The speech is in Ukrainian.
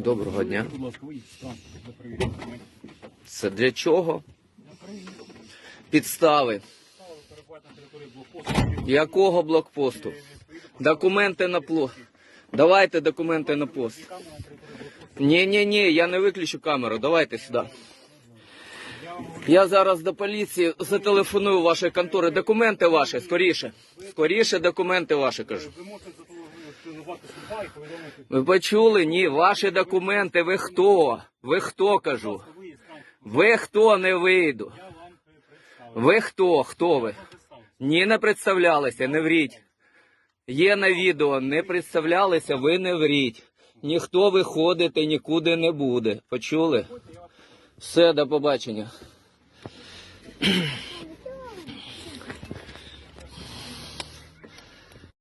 Доброго дня. Це для чого? Підстави. Якого блокпосту? Документи на пло. Давайте документи на пост. Ні, ні, ні, я не виключу камеру. Давайте сюди. Я зараз до поліції зателефоную вашої контори. Документи ваші, скоріше. Скоріше документи ваші кажу. Ви почули? Ні, ваші документи. Ви хто? Ви хто кажу? Ви хто не вийду? Ви хто? Хто ви? Ні, не представлялися, не вріть. Є на відео, не представлялися, ви не вріть. Ніхто виходити нікуди не буде. Почули? Все, до побачення.